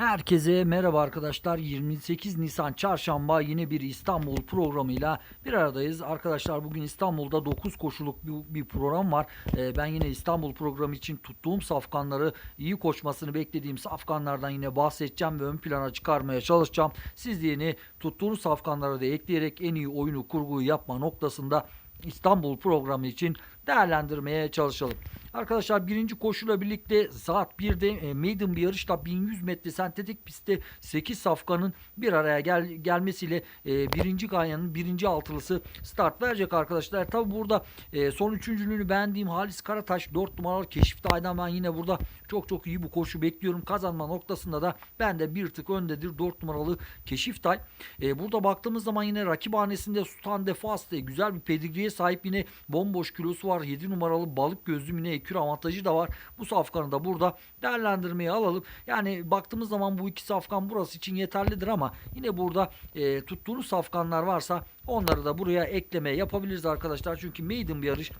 Herkese merhaba arkadaşlar. 28 Nisan Çarşamba yine bir İstanbul programıyla bir aradayız. Arkadaşlar bugün İstanbul'da 9 koşuluk bir, bir program var. Ee, ben yine İstanbul programı için tuttuğum safkanları iyi koşmasını beklediğim safkanlardan yine bahsedeceğim ve ön plana çıkarmaya çalışacağım. Siz de yeni tuttuğunuz safkanları da ekleyerek en iyi oyunu kurguyu yapma noktasında İstanbul programı için değerlendirmeye çalışalım. Arkadaşlar birinci koşuyla birlikte saat 1'de e, maiden bir yarışta 1100 metre sentetik pistte 8 safkanın bir araya gel, gelmesiyle e, birinci ganyanın birinci altılısı start verecek arkadaşlar. Tabi burada e, son üçüncülüğünü beğendiğim Halis Karataş 4 numaralı keşifte aydan ben yine burada çok çok iyi bu koşu bekliyorum. Kazanma noktasında da ben de bir tık öndedir 4 numaralı Keşiftay. E, burada baktığımız zaman yine rakiphanesinde Sultan Defaste güzel bir pedigriye sahip yine bomboş kilosu var. 7 numaralı balık gözlüm yine ekür avantajı da var. Bu safkanı da burada değerlendirmeye alalım. Yani baktığımız zaman bu iki safkan burası için yeterlidir ama yine burada e, tuttuğunuz safkanlar varsa onları da buraya ekleme yapabiliriz arkadaşlar. Çünkü maiden bir yarış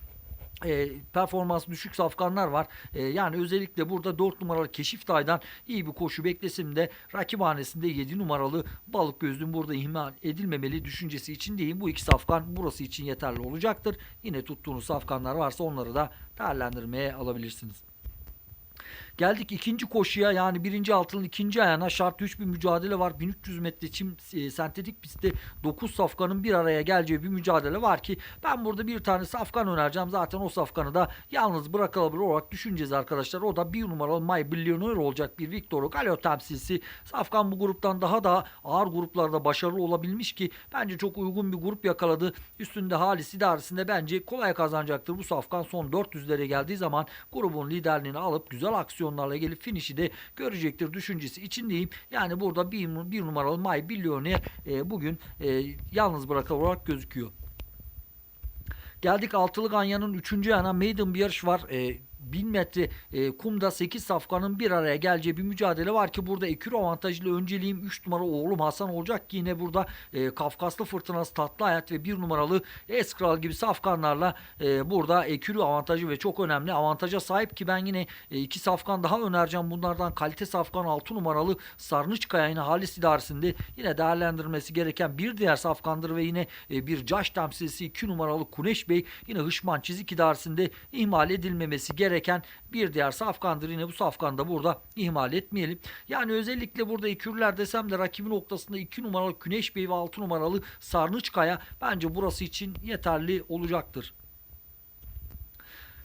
e, performans düşük safkanlar var. E, yani özellikle burada 4 numaralı Keşiftay'dan iyi bir koşu beklesim de rakiphanesinde 7 numaralı balık gözlüm burada ihmal edilmemeli düşüncesi için değil. Bu iki safkan burası için yeterli olacaktır. Yine tuttuğunuz safkanlar varsa onları da değerlendirmeye alabilirsiniz. Geldik ikinci koşuya yani birinci altının ikinci ayağına şart 3 bir mücadele var. 1300 metre çim e, sentetik pistte 9 safkanın bir araya geleceği bir mücadele var ki ben burada bir tane safkan önereceğim. Zaten o safkanı da yalnız bırakılabilir olarak düşüneceğiz arkadaşlar. O da bir numaralı My Billionaire olacak bir Victor Gallo temsilcisi. Safkan bu gruptan daha da ağır gruplarda başarılı olabilmiş ki bence çok uygun bir grup yakaladı. Üstünde Halis idaresinde bence kolay kazanacaktır. Bu safkan son 400'lere geldiği zaman grubun liderliğini alıp güzel aksiyonlarla gelip finişi de görecektir düşüncesi içindeyim. Yani burada bir, bir numaralı My Billionaire e, bugün e, yalnız bırakıl olarak gözüküyor. Geldik Altılı Ganyan'ın 3. yana maiden bir yarış var. E, 1000 metre e, kumda 8 safkanın bir araya geleceği bir mücadele var ki burada ekür avantajıyla önceliğim 3 numara oğlum Hasan olacak ki yine burada e, Kafkaslı Fırtınası Tatlı Hayat ve 1 numaralı Eskral gibi safkanlarla e, burada ekürü avantajı ve çok önemli avantaja sahip ki ben yine e, iki safkan daha önereceğim. Bunlardan kalite safkan 6 numaralı Sarnıçkaya yine Halis idaresinde yine değerlendirilmesi gereken bir diğer safkandır ve yine e, bir Caş temsilcisi 2 numaralı Kuneş Bey yine Hışman çizik idaresinde ihmal edilmemesi gereken bir diğer safkandır. Yine bu safkanı da burada ihmal etmeyelim. Yani özellikle burada ekürler desem de rakibin noktasında 2 numaralı Güneş Bey ve 6 numaralı Sarnıçkaya bence burası için yeterli olacaktır.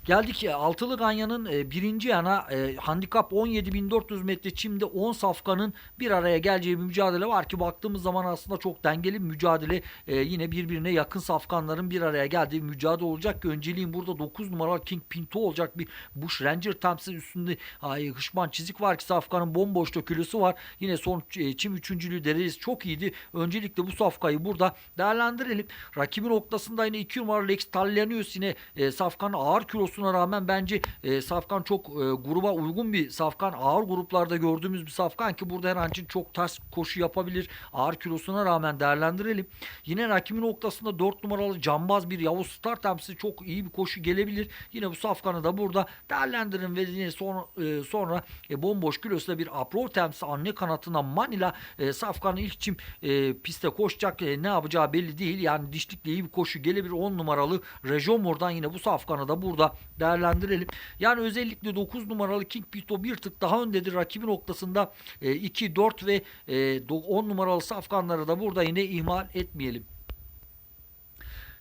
Geldik Altılı Ganyan'ın e, birinci yana e, handikap 17.400 metre çimde 10 safkanın bir araya geleceği bir mücadele var ki baktığımız zaman aslında çok dengeli bir mücadele. E, yine birbirine yakın safkanların bir araya geldiği bir mücadele olacak ki önceliğin burada 9 numaralı King Pinto olacak bir Bush Ranger temsil üstünde ay, hışman çizik var ki safkanın bomboş dökülüsü var. Yine son e, çim üçüncülüğü derecesi çok iyiydi. Öncelikle bu safkayı burada değerlendirelim. Rakibin noktasında yine 2 numaralı Lex Tallenius yine e, safkanın ağır kilosu olmasına rağmen bence e, Safkan çok e, gruba uygun bir Safkan. Ağır gruplarda gördüğümüz bir Safkan ki burada her an için çok ters koşu yapabilir. Ağır kilosuna rağmen değerlendirelim. Yine rakibin noktasında 4 numaralı cambaz bir Yavuz Star temsilcisi çok iyi bir koşu gelebilir. Yine bu Safkan'ı da burada değerlendirin ve yine sonra, e, sonra e, bomboş kilosuyla bir Apro temsilcisi anne kanatına Manila e, Safkan'ın ilk çim e, piste koşacak e, ne yapacağı belli değil. Yani dişlikle iyi bir koşu gelebilir. 10 numaralı Rejomur'dan yine bu Safkan'ı da burada değerlendirelim. Yani özellikle 9 numaralı King Pito bir tık daha öndedir rakibi noktasında. E, 2, 4 ve e, 10 numaralı safkanları da burada yine ihmal etmeyelim.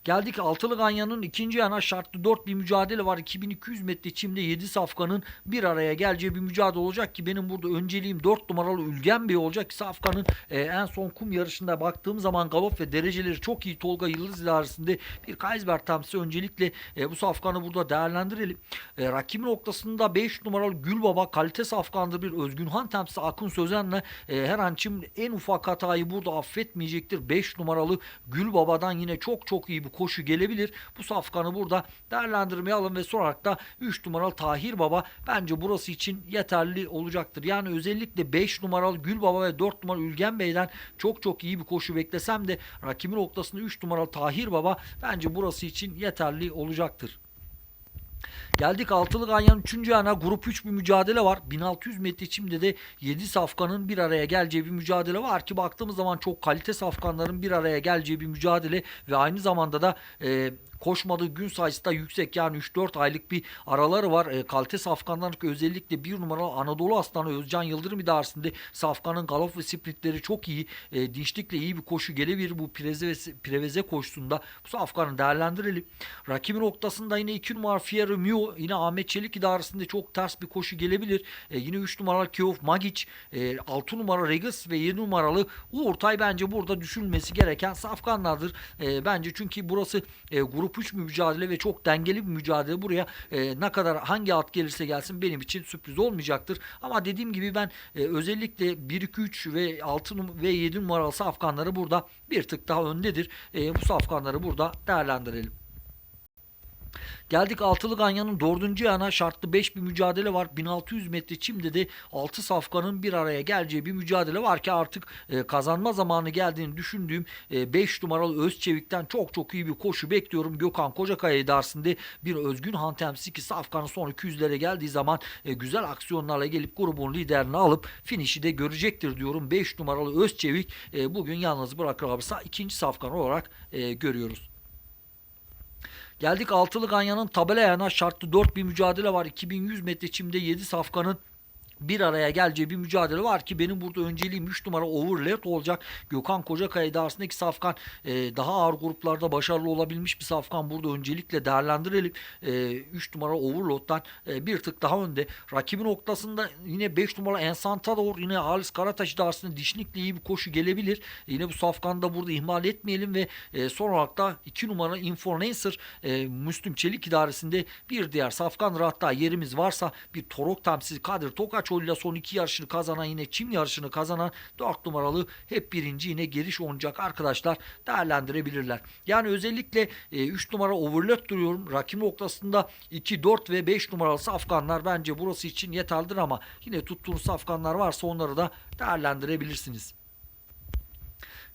Geldik Altılı Ganyan'ın ikinci yana şartlı 4 bir mücadele var. 2200 metre çimde 7 safkanın bir araya geleceği bir mücadele olacak ki benim burada önceliğim 4 numaralı Ülgen Bey olacak Safkan'ın e, en son kum yarışında baktığım zaman galop ve dereceleri çok iyi Tolga Yıldız idaresinde bir Kaysberg temsilcisi öncelikle e, bu Safkan'ı burada değerlendirelim. E, rakibin noktasında 5 numaralı Gülbaba kalite Safkan'dır bir Özgünhan temsilcisi Akın Sözen'le e, her an çim en ufak hatayı burada affetmeyecektir. 5 numaralı Gülbaba'dan yine çok çok iyi bir koşu gelebilir. Bu safkanı burada değerlendirmeye alın ve sorarak da 3 numaralı Tahir Baba bence burası için yeterli olacaktır. Yani özellikle 5 numaralı Gül Baba ve 4 numaralı Ülgen Bey'den çok çok iyi bir koşu beklesem de rakibin noktasında 3 numaralı Tahir Baba bence burası için yeterli olacaktır. Geldik altılı ganyanın 3. ana grup 3 bir mücadele var. 1600 metre içimde de 7 safkanın bir araya geleceği bir mücadele var ki baktığımız zaman çok kalite safkanların bir araya geleceği bir mücadele ve aynı zamanda da e, koşmadığı gün sayısı da yüksek yani 3-4 aylık bir araları var. E, kalite safkanların özellikle bir numaralı Anadolu Aslanı Özcan Yıldırım idaresinde safkanın galop ve sprintleri çok iyi. E, dinçlikle iyi bir koşu gelebilir bu preze ve preveze koşusunda. Bu safkanı değerlendirelim. Rakibi noktasında yine 2 numara Fierro Mio yine Ahmet Çelik idaresinde çok ters bir koşu gelebilir. E, yine 3 numaralı Kiof Magic, e, 6 numara Regis ve 7 numaralı Uğurtay bence burada düşünülmesi gereken safkanlardır. E, bence çünkü burası e, grup 3 mücadele ve çok dengeli bir mücadele. Buraya e, ne kadar hangi at gelirse gelsin benim için sürpriz olmayacaktır. Ama dediğim gibi ben e, özellikle 1 2 3 ve 6 num- ve 7 numaralı safkanları burada bir tık daha öndedir. E, bu safkanları burada değerlendirelim. Geldik altılı ganyanın dördüncü yana şartlı 5 bir mücadele var. 1600 metre çimde de 6 safkanın bir araya geleceği bir mücadele var ki artık e, kazanma zamanı geldiğini düşündüğüm 5 numaralı Özçevik'ten çok çok iyi bir koşu bekliyorum. Gökhan Kocakaya idaresinde bir özgün hantemsi ki safkanın son 200'lere geldiği zaman e, güzel aksiyonlarla gelip grubun liderini alıp finişi de görecektir diyorum. 5 numaralı Özçevik e, bugün yalnız bırakılırsa ikinci safkan olarak e, görüyoruz. Geldik altılı ganyanın tabela yana şartlı 4 bir mücadele var. 2100 metre çimde 7 safkanın bir araya geleceği bir mücadele var ki benim burada önceliğim 3 numara Overlet olacak. Gökhan Kocakaya idaresindeki safkan e, daha ağır gruplarda başarılı olabilmiş bir safkan. Burada öncelikle değerlendirelim. 3 numara Overload'dan e, bir tık daha önde. Rakibi noktasında yine 5 numara Ensantador yine Halis Karataş idaresinde dişlikle iyi bir koşu gelebilir. Yine bu safkanı da burada ihmal etmeyelim ve e, son olarak da 2 numara Influencer e, Müslüm Çelik idaresinde bir diğer safkan hatta yerimiz varsa bir Torok temsilcisi Kadir Tokaçoğlu'yla son iki yarışını kazanan yine çim yarışını kazanan 4 numaralı hep birinci yine geliş oynayacak arkadaşlar değerlendirebilirler. Yani özellikle 3 numara overload duruyorum. Rakip noktasında 2, 4 ve 5 numaralı safkanlar bence burası için yeterlidir ama yine tuttuğunuz safkanlar varsa onları da değerlendirebilirsiniz.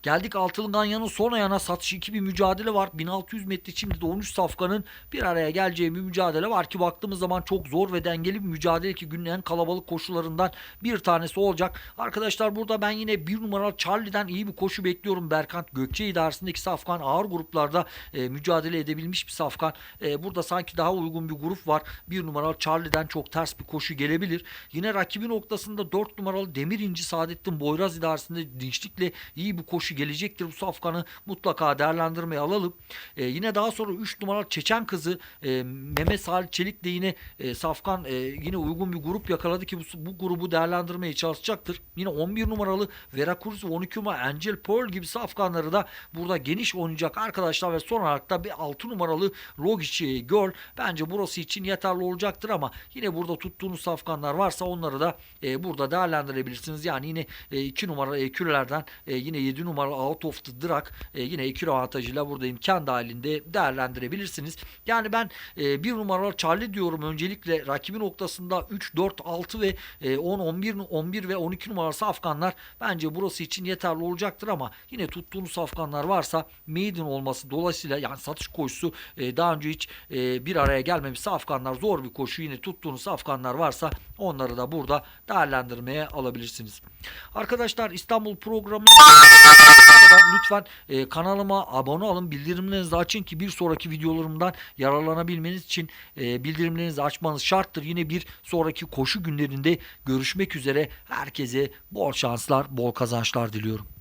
Geldik Altılı Ganyan'ın son ayağına satış 2 bir mücadele var. 1600 metre şimdi de 13 safkanın bir araya geleceği bir mücadele var ki baktığımız zaman çok zor ve dengeli bir mücadele ki günün en kalabalık koşularından bir tanesi olacak. Arkadaşlar burada ben yine bir numaralı Charlie'den iyi bir koşu bekliyorum. Berkant Gökçe idaresindeki safkan ağır gruplarda e, mücadele edebilmiş bir safkan. E, burada sanki daha uygun bir grup var. Bir numaralı Charlie'den çok ters bir koşu gelebilir. Yine rakibi noktasında 4 numaralı Demir İnci Saadettin Boyraz idaresinde dinçlikle iyi bir koşu gelecektir. Bu safkanı mutlaka değerlendirmeye alalım. Ee, yine daha sonra 3 numaralı Çeçen kızı e, Mehmet Salih Çelik de yine e, safkan e, yine uygun bir grup yakaladı ki bu, bu grubu değerlendirmeye çalışacaktır. Yine 11 numaralı Vera Cruz ve 12 numaralı Angel Pearl gibi safkanları da burada geniş oynayacak arkadaşlar ve son olarak da bir 6 numaralı Rogic e, Girl bence burası için yeterli olacaktır ama yine burada tuttuğunuz safkanlar varsa onları da e, burada değerlendirebilirsiniz. Yani yine 2 numaralı ekürlerden e, yine 7 numaralı out of the drag e, yine ekür avantajıyla burada imkan dahilinde değerlendirebilirsiniz. Yani ben e, 1 numaralı Charlie diyorum öncelikle rakibi noktasında 3, 4, 6 ve e, 10, 11, 11 ve 12 numaralı safkanlar bence burası için yeterli olacaktır ama yine tuttuğunuz safkanlar varsa maiden olması dolayısıyla yani satış koşusu e, daha önce hiç e, bir araya gelmemiş safkanlar zor bir koşu yine tuttuğunuz safkanlar varsa onları da burada değerlendirmeye alabilirsiniz. Arkadaşlar İstanbul programı lütfen e, kanalıma abone olun bildirimlerinizi açın ki bir sonraki videolarımdan yararlanabilmeniz için e, bildirimlerinizi açmanız şarttır. Yine bir sonraki koşu günlerinde görüşmek üzere herkese bol şanslar bol kazançlar diliyorum.